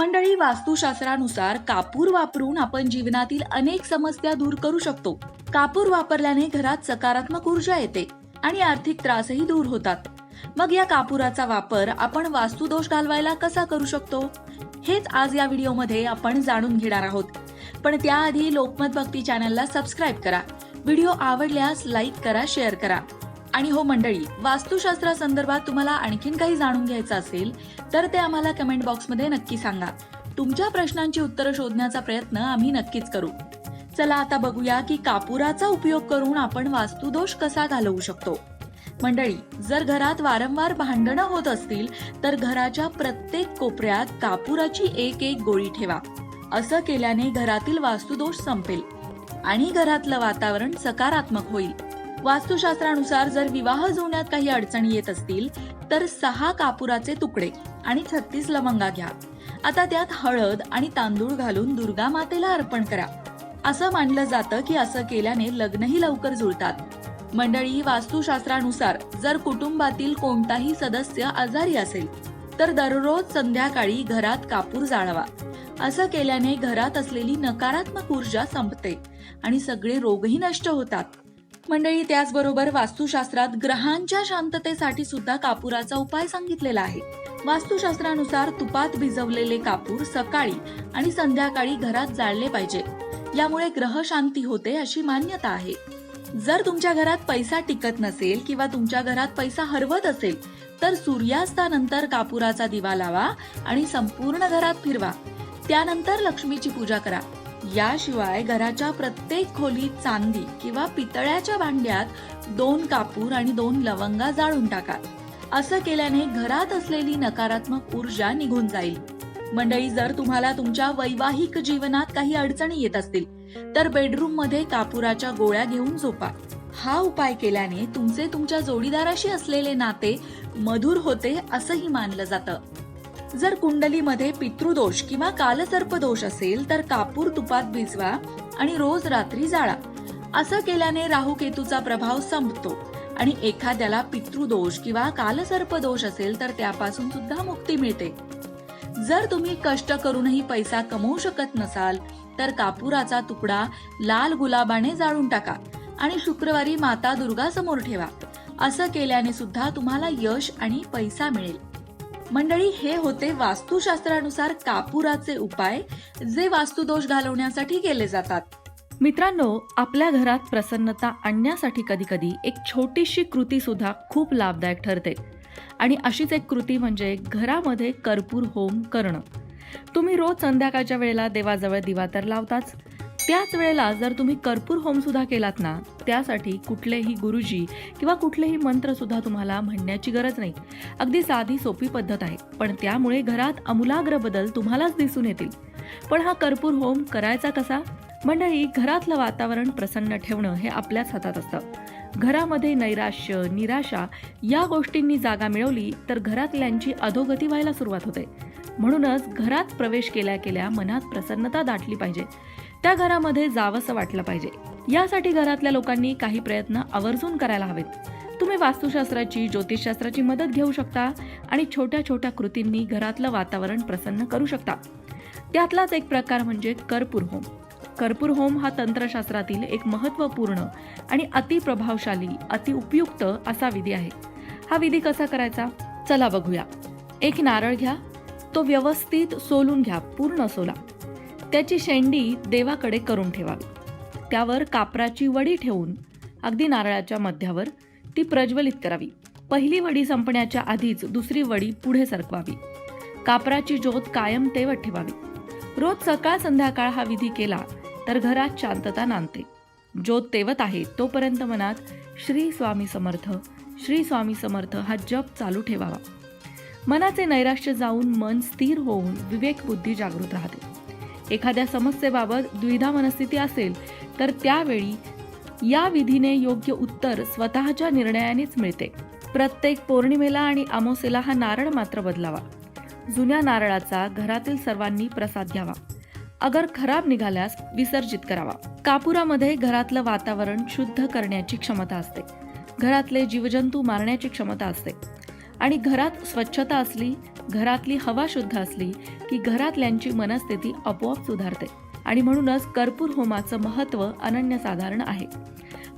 मंडळी वास्तुशास्त्रानुसार कापूर वापरून आपण जीवनातील अनेक समस्या दूर करू शकतो. कापूर वापरल्याने घरात सकारात्मक ऊर्जा येते आणि आर्थिक त्रासही दूर होतात. मग या कापुराचा वापर आपण वास्तुदोष घालवायला कसा करू शकतो? हेच आज या व्हिडिओमध्ये आपण जाणून घेणार आहोत. पण त्याआधी लोकमत भक्ती चॅनलला सबस्क्राईब करा. व्हिडिओ आवडल्यास लाईक करा शेअर करा. आणि हो मंडळी वास्तुशास्त्रासंदर्भात तुम्हाला आणखीन काही जाणून घ्यायचं असेल तर ते आम्हाला कमेंट बॉक्समध्ये नक्की सांगा. तुमच्या प्रश्नांची उत्तरं शोधण्याचा प्रयत्न आम्ही नक्कीच करू. चला आता बघूया की कापुराचा उपयोग करून आपण वास्तुदोष कसा घालवू शकतो. मंडळी जर घरात वारंवार भांडणं होत असतील तर घराच्या प्रत्येक कोपऱ्यात कापुराची एक एक गोळी ठेवा. असं केल्याने घरातील वास्तुदोष संपेल आणि घरातलं वातावरण सकारात्मक होईल. वास्तुशास्त्रानुसार जर विवाह जुळण्यात काही अडचणी येत असतील तर सहा कापुराचे तुकडे आणि छत्तीस लवंगा घ्या. आता त्यात हळद आणि तांदूळ घालून दुर्गा मातेला अर्पण करा. असं मानलं जातं की असं केल्याने लग्नही लवकर जुळतात. मंडळी वास्तुशास्त्रानुसार जर कुटुंबातील कोणताही सदस्य आजारी असेल तर दररोज संध्याकाळी घरात कापूर जाळवा. असं केल्याने घरात असलेली नकारात्मक ऊर्जा संपते आणि सगळे रोगही नष्ट होतात. मंडळी त्याचबरोबर वास्तुशास्त्रात ग्रहांच्या शांततेसाठी सुद्धा कापुराचा उपाय सांगितलेला आहे. वास्तुशास्त्रानुसार तुपात भिजवलेले कापूर सकाळी आणि संध्याकाळी घरात जाळले पाहिजे. यामुळे ग्रह शांती होते अशी मान्यता आहे. जर तुमच्या घरात पैसा टिकत नसेल किंवा तुमच्या घरात पैसा हरवत असेल तर सूर्यास्तानंतर कापुराचा दिवा लावा आणि संपूर्ण घरात फिरवा. त्यानंतर लक्ष्मीची पूजा करा. याशिवाय घराच्या प्रत्येक खोलीत चांदी किंवा पितळ्याच्या भांड्यात दोन कापूर आणि दोन लवंगा जाळून टाका असं केल्याने घरात असलेली नकारात्मक ऊर्जा निघून जाईल. मंडळी जर तुम्हाला तुमच्या वैवाहिक जीवनात काही अडचणी येत असतील तर बेडरूममध्ये कापुराच्या गोळ्या घेऊन झोपा. हा उपाय केल्याने तुमचे तुमच्या जोडीदाराशी असलेले नाते मधुर होते असंही मानलं जातं. जर कुंडलीमध्ये पितृदोष किंवा कालसर्प दोष असेल तर कापूर तुपात भिजवा आणि रोज रात्री जाळा. असं केल्याने राहू केतूचा प्रभाव संपतो आणि एखाद्याला पितृदोष किंवा कालसर्प दोष असेल तर त्यापासून सुद्धा मुक्ती मिळते. जर तुम्ही कष्ट करूनही पैसा कमवू शकत नसाल तर कापुराचा तुकडा लाल गुलाबाने जाळून टाका आणि शुक्रवारी माता दुर्गा समोर ठेवा. असं केल्याने सुद्धा तुम्हाला यश आणि पैसा मिळेल. मंडळी हे होते वास्तुशास्त्रानुसार कापुराचे उपाय जे वास्तुदोष घालवण्यासाठी केले जातात. मित्रांनो आपल्या घरात प्रसन्नता आणण्यासाठी कधी कधी एक छोटीशी कृती सुद्धा खूप लाभदायक ठरते. आणि अशीच एक कृती म्हणजे घरामध्ये कर्पूर होम करणं. तुम्ही रोज संध्याकाळच्या वेळेला देवाजवळ दिवा तर लावताच त्याच वेळेला जर तुम्ही कर्पूर होम सुद्धा केलात ना त्यासाठी कुठलेही गुरुजी किंवा कुठलेही मंत्र सुद्धा तुम्हाला म्हणण्याची गरज नाही. अगदी साधी सोपी पद्धत आहे पण त्यामुळे घरात अमूलाग्र बदल तुम्हालाच दिसून येतील. पण हा कर्पूर होम करायचा कसा? मंडळी घरातलं वातावरण प्रसन्न ठेवणं हे आपल्याच हातात असतं. घरामध्ये नैराश्य निराशा या गोष्टींनी जागा मिळवली तर घरातल्यांची अधोगती व्हायला सुरुवात होते. म्हणूनच घरात प्रवेश केल्या केल्या मनात प्रसन्नता दाटली पाहिजे. त्या घरामध्ये जावंसं वाटलं पाहिजे. यासाठी घरातल्या लोकांनी काही प्रयत्न आवर्जून करायला हवेत. तुम्ही वास्तुशास्त्राची ज्योतिषशास्त्राची मदत घेऊ शकता आणि छोट्या छोट्या कृतींनी घरातलं वातावरण प्रसन्न करू शकता. त्यातलाच एक प्रकार म्हणजे कर्पूर होम. कर्पूर होम हा तंत्रशास्त्रातील एक महत्त्वपूर्ण आणि अतिप्रभावशाली अतिउपयुक्त असा विधी आहे. हा विधी कसा करायचा? चला बघूया. एक नारळ घ्या. तो व्यवस्थित सोलून घ्या पूर्ण सोला. त्याची शेंडी देवाकडे करून ठेवावी. त्यावर कापराची वडी ठेवून अगदी नारळाच्या मध्यावर ती प्रज्वलित करावी. पहिली वडी संपण्याच्या आधीच दुसरी वडी पुढे सरकवावी. कापराची ज्योत कायम तेवत ठेवावी. रोज सकाळ संध्याकाळ हा विधी केला तर घरात शांतता नांदते. ज्योत तेवत आहे तोपर्यंत मनात श्री स्वामी समर्थ श्री स्वामी समर्थ हा जप चालू ठेवावा. मनाचे नैराश्य जाऊन मन स्थिर होऊन विवेक बुद्धी जागृत राहते. एखाद्या समस्येबाबत द्विधा मनस्थिती असेल तर त्यावेळी या विधीने योग्य उत्तर स्वतःच्या निर्णयानेच मिळते. प्रत्येक पौर्णिमेला आणि अमावस्येला हा नारळ मात्र बदलावा. जुन्या नारळाचा घरातील सर्वांनी प्रसाद घ्यावा. अगर खराब निघाल्यास विसर्जित करावा. कापुरामध्ये घरातलं वातावरण शुद्ध करण्याची क्षमता असते. घरातले जीवजंतू मारण्याची क्षमता असते. आणि घरात स्वच्छता असली घरातली हवा शुद्ध असली की घरातल्यांची मनस्थिती आपोआप सुधारते. आणि म्हणूनच कर्पूर होमाचं महत्त्व अनन्यसाधारण आहे.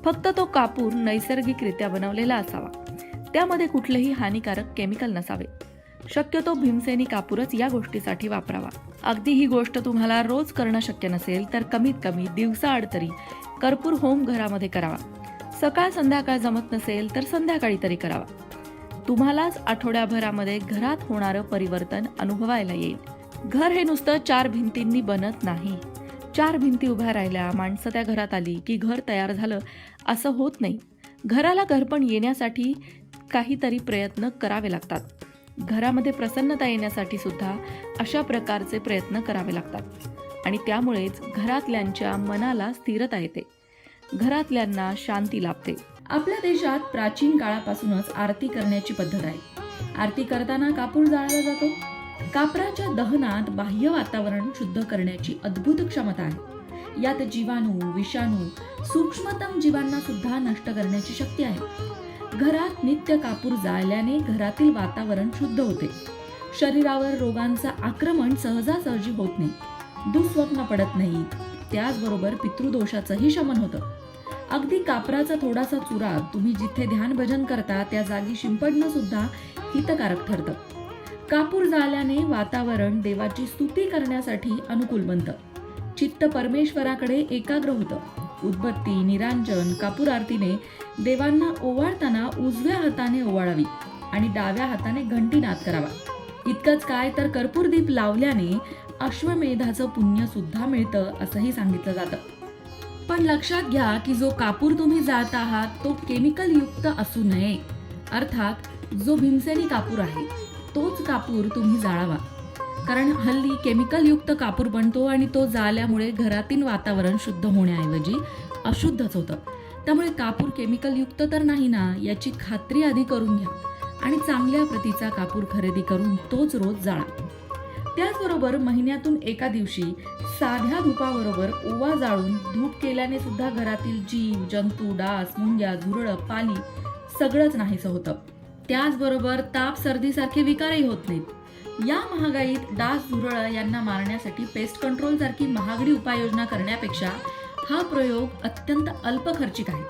फक्त तो कापूर नैसर्गिकरित्या बनवलेला असावा. त्यामध्ये कुठलेही हानिकारक केमिकल नसावे. शक्यतो भीमसेनी कापूरच या गोष्टीसाठी वापरावा. अगदी ही गोष्ट तुम्हाला रोज करणं शक्य नसेल तर कमीत कमी दिवसाआड तरी कर्पूर होम घरामध्ये करावा. सकाळ संध्याकाळ जमत नसेल तर संध्याकाळी तरी करावा. तुम्हालाच आठवड्याभरामध्ये घरात होणारं परिवर्तन अनुभवायला येईल. घर हे नुसतं चार भिंतींनी बनत नाही. चार भिंती उभ्या राहिल्या माणसं त्या घरात आली की घर तयार झालं असं होत नाही. घराला घरपण येण्यासाठी काहीतरी प्रयत्न करावे लागतात. घरामध्ये प्रसन्नता येण्यासाठी सुद्धा अशा प्रकारचे प्रयत्न करावे लागतात. आणि त्यामुळेच घरातल्यांच्या मनाला स्थिरता येते. घरातल्यांना शांती लाभते. आपल्या देशात प्राचीन काळापासूनच आरती करण्याची पद्धत आहे. आरती करताना कापूर जाळला जातो. कापराच्या दहनात बाह्य वातावरण शुद्ध करण्याची अद्भुत क्षमता आहे. यात जीवाणू विषाणू सूक्ष्मतम जीवांना सुद्धा नष्ट करण्याची शक्ती आहे. घरात नित्य कापूर जाळल्याने घरातील वातावरण शुद्ध होते. शरीरावर रोगांचं आक्रमण सहजासहजी होत नाही. दुःस्वप्न पडत नाही त्याचबरोबर पितृदोषाचंही शमन होतं. अगदी कापराचा थोडासा चुरा तुम्ही जिथे ध्यान भजन करता त्या जागी शिंपडणं सुद्धा हितकारक ठरतं. कापूर जाळल्याने वातावरण देवाची स्तुती करण्यासाठी अनुकूल बनतं. चित्त परमेश्वराकडे एकाग्र होतं. उदबत्ती निरांजन कापूर आरतीने देवांना ओवाळताना उजव्या हाताने ओवाळावी आणि डाव्या हाताने घंटी नाद करावा. इतकंच काय तर कर्पूर दीप लावल्याने अश्वमेधाचं पुण्य सुद्धा मिळतं असंही सांगितलं जातं. पण लक्षात घ्या की जो कापूर तुम्ही जाळत आहात तो केमिकल युक्त असू नये. अर्थात जो भीमसेनी कापूर आहे तोच कापूर तुम्ही जाळावा. कारण हल्ली केमिकल युक्त कापूर बनतो आणि तो जाळल्यामुळे घरातील वातावरण शुद्ध होण्याऐवजी अशुद्धच होतं. त्यामुळे कापूर केमिकल युक्त तर नाही ना याची खात्री आधी करून घ्या. आणि चांगल्या प्रतीचा कापूर खरेदी करून तोच रोज जाळा. त्याचबरोबर महिन्यातून एका दिवशी साध्या धुपाबरोबर ओवा जाळून धूप केल्याने सुद्धा घरातील जीव जंतू डास मुंग्या झुरळ पाली सगळंच नाहीसं होतं. त्याचबरोबर ताप सर्दीसारखे विकारही होत नाहीत. या महागाईत डास झुरळ यांना मारण्यासाठी पेस्ट कंट्रोल सारखी महागडी उपाययोजना करण्यापेक्षा हा प्रयोग अत्यंत अल्प खर्चिक आहे.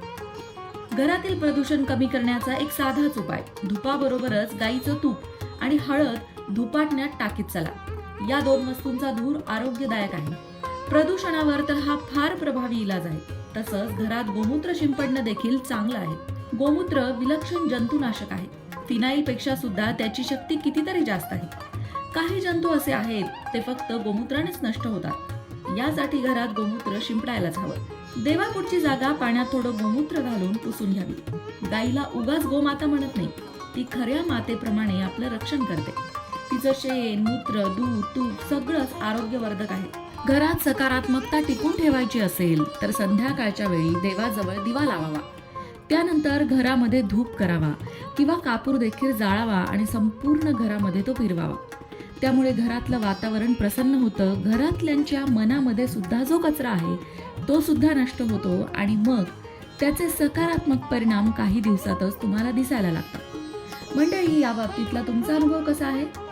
घरातील प्रदूषण कमी करण्याचा एक साधाच उपाय. धुपाबरोबरच गाईचं तूप आणि हळद धुपाटण्यात टाकीत चला. या दोन वस्तूंचा धूर आरोग्यदायक आहे. प्रदूषणावर तर हा फार प्रभावी इलाज आहे. तसंच घरात गोमूत्र शिंपडणं देखील चांगलं आहे. गोमूत्र विलक्षण जंतुनाशक आहे. फिनाईलपेक्षा सुद्धा त्याची शक्ती कितीतरी जास्त आहे. काही जंतू असे आहेत ते फक्त गोमूत्रानेच नष्ट होतात. यासाठी घरात गोमूत्र शिंपडायलाच हवं. देवापुढची जागा पाण्यात थोडं गोमूत्र घालून पुसून घ्यावी. गाईला उगाच गोमाता म्हणत नाही. ती खऱ्या मातेप्रमाणे आपलं रक्षण करते. तिचं शेण मूत्र दूध तूप सगळंच आरोग्यवर्धक आहे. घरात सकारात्मकता टिकून ठेवायची असेल तर संध्याकाळच्या वेळी देवाजवळ दिवा लावावा. त्यानंतर घरामध्ये धूप करावा किंवा कापूर देखील जाळावा आणि संपूर्ण घरामध्ये तो फिरवावा. त्यामुळे घरातलं वातावरण प्रसन्न होतं. घरातल्यांच्या मनामध्ये सुद्धा जो कचरा आहे तो सुद्धा नष्ट होतो आणि मग त्याचे सकारात्मक परिणाम काही दिवसातच तुम्हाला दिसायला लागतात. मंडळी या बाबतीतला तुमचा अनुभव कसा आहे?